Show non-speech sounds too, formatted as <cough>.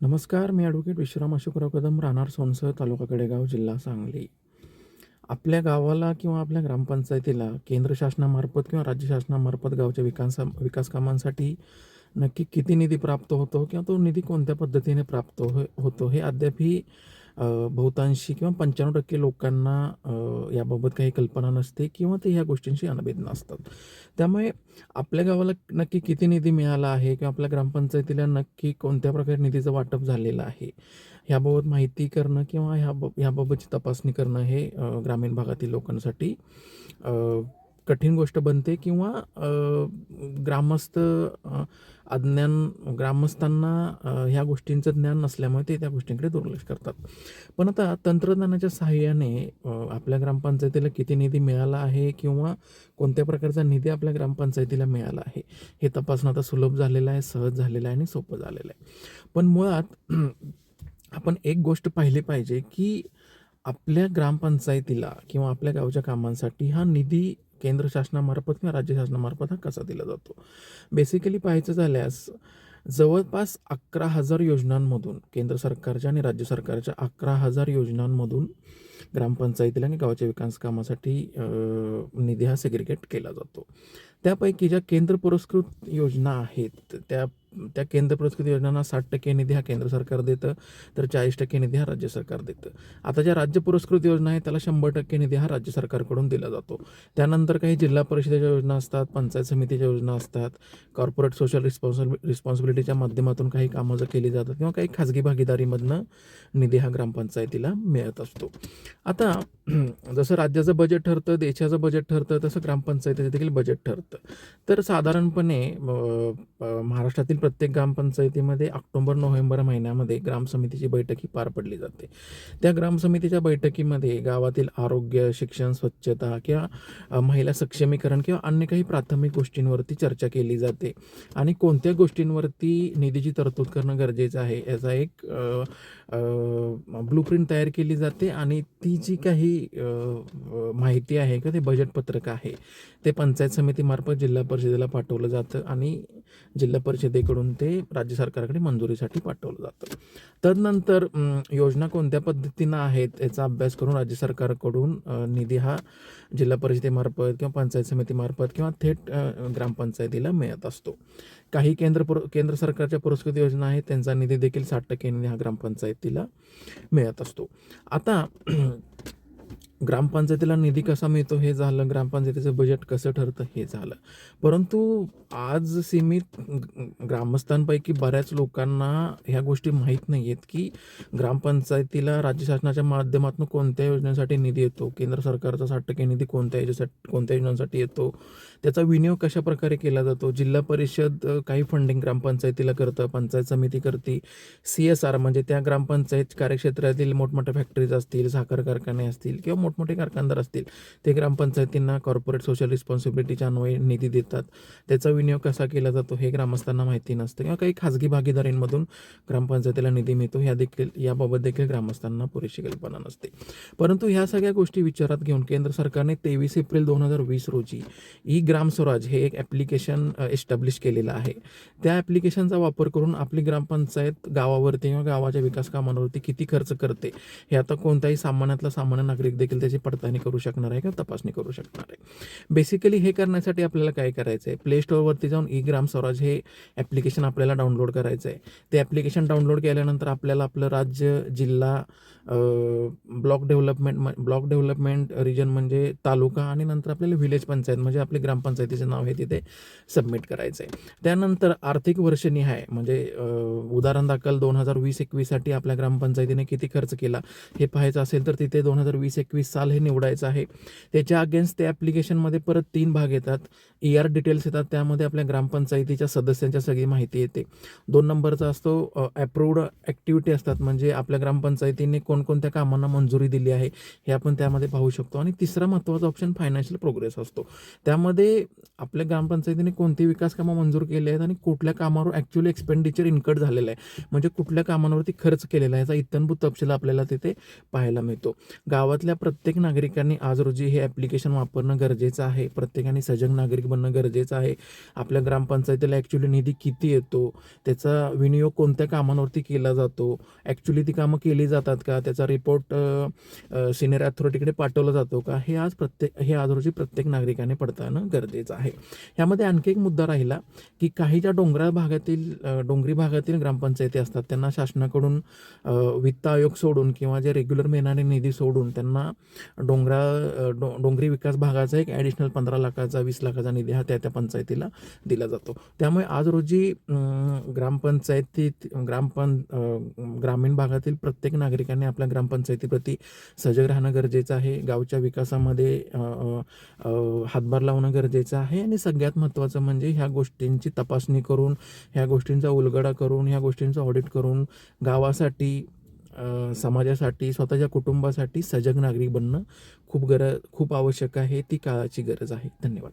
नमस्कार मी ॲडव्होकेट विश्राम अशोकराव कदम राहणार सोनसर तालुका कडेगाव जिल्हा सांगली. आपल्या गावाला किंवा आपल्या ग्रामपंचायतीला केंद्र शासनामार्फत किंवा राज्य शासनामार्फत गावच्या विकास विकास कामांसाठी नक्की किती निधी प्राप्त होतो किंवा तो निधी कोणत्या पद्धतीने प्राप्त हो होतो हे अद्यापही बहुतांशी किंवा पंच्याण्णव टक्के लोकांना याबाबत काही कल्पना नसते किंवा ते ह्या गोष्टींशी अनभिज्ञ असतात त्यामुळे आपल्या गावाला नक्की किती निधी मिळाला आहे किंवा आपल्या ग्रामपंचायतीला नक्की कोणत्या प्रकारे निधीचं वाटप झालेलं आहे ह्याबाबत माहिती करणं किंवा ह्या ह्याबाबतची तपासणी करणं हे ग्रामीण भागातील लोकांसाठी कठीण गोष्ट बनते किंवा ग्रामस्थ अज्ञान ग्रामस्थांना ह्या गोष्टींचं ज्ञान नसल्यामुळे ते त्या गोष्टींकडे दुर्लक्ष करतात. पण आता तंत्रज्ञानाच्या सहाय्याने आपल्या ग्रामपंचायतीला किती निधी मिळाला आहे किंवा कोणत्या प्रकारचा निधी आपल्या ग्रामपंचायतीला मिळाला आहे हे तपासणं आता सुलभ झालेलं आहे सहज झालेलं आहे आणि सोपं झालेलं आहे. पण मुळात आपण एक गोष्ट पाहिली पाहिजे की आपल्या ग्रामपंचायतीला किंवा आपल्या गावच्या कामांसाठी हा निधी केंद्र शासनामार्फत किंवा राज्य शासनामार्फत हा कसा दिला जातो? बेसिकली पाहायचं झाल्यास जवळपास अकरा हजार योजनांमधून केंद्र सरकारच्या आणि राज्य सरकारच्या अकरा हजार योजनांमधून ग्रामपंचायतीला आणि गावाच्या विकास कामासाठी निधी हा सेग्रिगेट केला जातो. त्यापैकी ज्या केंद्र पुरस्कृत योजना आहेत त्या त्या केंद्र पुरस्कृत योजनांना साठ टक्के निधी हा केंद्र सरकार देतं तर चाळीस टक्के निधी हा राज्य सरकार देतं. आता ज्या राज्य पुरस्कृत योजना आहे त्याला शंभर टक्के निधी हा राज्य सरकारकडून दिला जातो. त्यानंतर काही जिल्हा परिषदेच्या योजना असतात पंचायत समितीच्या योजना असतात कॉर्पोरेट सोशल रिस्पॉन्सिबि रिस्पॉन्सिबिलिटीच्या माध्यमातून काही कामं जर केली जातात किंवा काही खाजगी भागीदारीमधनं निधी हा ग्रामपंचायतीला मिळत असतो. आता <clears throat> जसं राज्याचं बजेट ठरतं देशाचं बजेट ठरतं तसं ग्रामपंचायतीचं देखील बजेट ठरतं. तर साधारणपणे महाराष्ट्रातील प्रत्येक ग्रामपंचायतीमध्ये ऑक्टोबर नोव्हेंबर महिन्यामध्ये ग्रामसमितीची बैठक ही पार पडली जाते. त्या ग्रामसमितीच्या बैठकीमध्ये गावातील आरोग्य शिक्षण स्वच्छता किंवा महिला सक्षमीकरण किंवा अन्य काही प्राथमिक गोष्टींवरती चर्चा केली जाते. आणि कोणत्या गोष्टींवरती निधीची तरतूद करणं गरजेचं आहे याचा एक ब्लूप्रिंट तयार केली जाते. आणि ती जी काही माहिती आहे किंवा ते बजेट पत्रक आहे ते पंचायत समितीमार्फत जिल्हा परिषदेला पाठवलं जातं. आणि जिल्हा परिषदेकडून ते राज्य सरकारकडे मंजुरीसाठी पाठवलं जातं. तदनंतर योजना कोणत्या पद्धतीनं आहेत याचा अभ्यास करून राज्य सरकारकडून निधी हा जिल्हा परिषदेमार्फत किंवा पंचायत समितीमार्फत किंवा थेट ग्रामपंचायतीला मिळत असतो. काही केंद्र पुर केंद्र सरकारच्या पुरस्कृत योजना आहेत त्यांचा निधी देखील साठ टक्के निधी हा ग्रामपंचायतीला मिळत असतो. आता ग्रामपंचायतीला निधी कसा मिळतो हे झालं ग्रामपंचायतीचं बजेट कसं ठरतं हे झालं. परंतु आज सीमित ग्रामस्थांपैकी बऱ्याच लोकांना ह्या गोष्टी माहीत नाही आहेत की ग्रामपंचायतीला राज्य शासनाच्या माध्यमातून कोणत्या योजनेसाठी निधी येतो केंद्र सरकारचा साठ टक्के निधी कोणत्या याच्यासाठी कोणत्या योजनांसाठी येतो त्याचा विनियोग कशा प्रकारे केला जातो जिल्हा परिषद काही फंडिंग ग्रामपंचायतीला करतं पंचायत समिती करते सी एस आर म्हणजे त्या ग्रामपंचायत कार्यक्षेत्रातील मोठमोठ्या फॅक्टरीज असतील साखर कारखाने असतील किंवा मोठमोठे कारखानदार असतील. ते ग्रामपंचायतींना कॉर्पोरेट सोशल रिस्पॉन्सिबिलिटीच्या अन्वये निधी देतात. त्याचा विनियोग कसा केला जातो हे ग्रामस्थांना माहिती नसतं किंवा काही खाजगी भागीदारींमधून ग्रामपंचायतीला निधी मिळतो ह्या देखील याबाबत देखील ग्रामस्थांना पुरेशी कल्पना नसते. परंतु ह्या सगळ्या गोष्टी विचारात घेऊन केंद्र सरकारने तेवीस एप्रिल दोन हजार वीस रोजी ई ग्राम स्वराज हे एक ॲप्लिकेशन एस्टॅब्लिश केलेलं आहे. त्या ॲप्लिकेशनचा वापर करून आपली ग्रामपंचायत गावावरती किंवा गावाच्या विकास कामांवरती किती खर्च करते हे आता कोणताही सामान्यातला सामान्य नागरिक देखील त्याची पडताळणी करू शकणार आहे किंवा तपासणी करू शकणार आहे. बेसिकली हे करण्यासाठी आपल्याला काय करायचं आहे प्ले स्टोअरवरती जाऊन ई ग्राम स्वराज हे ॲप्लिकेशन आपल्याला डाउनलोड करायचं आहे ते ॲप्लिकेशन डाउनलोड केल्यानंतर आपल्याला आपलं राज्य जिल्हा block development block development region म्हणजे तालुका आणि नंतर आपल्याला व्हिलेज पंचायत म्हणजे आपली ग्रामपंचायतीचं नाव हे तिथे सबमिट करायचं आहे त्यानंतर आर्थिक वर्षनिहाय म्हणजे उदाहरण दाखल दोन हजार वीस एकवीससाठी आपल्या ग्रामपंचायतीने किती खर्च केला? हे पाहायचं असेल तर तिथे दोन हजार वीस एकवीस साल हे निवडायचं आहे. त्याच्या अगेन्स्ट त्या ॲप्लिकेशनमध्ये परत तीन भाग येतात. ई आर डिटेल्स येतात. त्यामध्ये आपल्या ग्रामपंचायतीच्या सदस्यांच्या सगळी माहिती येते. दोन नंबरचा असतो ॲप्रूव्ड ॲक्टिव्हिटी असतात. म्हणजे आपल्या ग्रामपंचायतीने कोणकोणत्या कामांना मंजुरी दिली आहे हे आपण त्यामध्ये पाहू शकतो. आणि तिसरा महत्त्वाचा ऑप्शन फायनान्शियल प्रोग्रेस असतो. त्यामध्ये आपल्या ग्रामपंचायतीने कोणती विकास कामं मंजूर केली आहेत आणि कुठल्या कामावर ॲक्च्युअली एक्सपेंडिचर इन्कट झालेलं आहे. म्हणजे कुठल्या कामांवरती खर्च केलेला आहे याचा इत्यंभूत तपशील आपल्याला तिथे पाहायला मिळतो. गावातल्या प्रत्येक प्रत्येक नागरिकांनी आज रोजी हे ॲप्लिकेशन वापरणं गरजेचं आहे. प्रत्येकाने सजग नागरिक बनणं गरजेचं आहे. आपल्या ग्रामपंचायतीला ॲक्च्युली निधी किती येतो? त्याचा विनियोग कोणत्या कामांवरती केला जातो? ॲक्च्युली ती कामं केली जातात का? त्याचा रिपोर्ट सिनियर अथॉरिटीकडे पाठवला जातो का? हे आज प्रत्येक हे आज रोजी प्रत्येक नागरिकाने पडताळणं गरजेचं आहे. यामध्ये आणखी एक मुद्दा राहिला की काही ज्या डोंगराळ भागातील डोंगरी भागातील ग्रामपंचायती असतात त्यांना शासनाकडून वित्त आयोग सोडून किंवा जे रेग्युलर मिळणारे निधी सोडून त्यांना डोंगरा डो डोंगरी विकास भागाचा एक ॲडिशनल पंधरा लाखाचा वीस लाखाचा निधी हा त्या त्या पंचायतीला दिला जातो. त्यामुळे आज रोजी ग्रामपंचायतीत ग्रामपं ग्रामीण भागातील प्रत्येक नागरिकांनी आपल्या ग्रामपंचायतीप्रती सजग राहणं गरजेचं आहे. गावच्या विकासामध्ये हातभार लावणं गरजेचं आहे. आणि सगळ्यात महत्त्वाचं म्हणजे ह्या गोष्टींची तपासणी करून ह्या गोष्टींचा उलगडा करून ह्या गोष्टींचं ऑडिट करून गावासाठी समाजासाठी स्वतःच्या कुटुंबासाठी सजग नागरिक बनणं खूप गरज खूप आवश्यक आहे ती काळाची गरज आहे. धन्यवाद.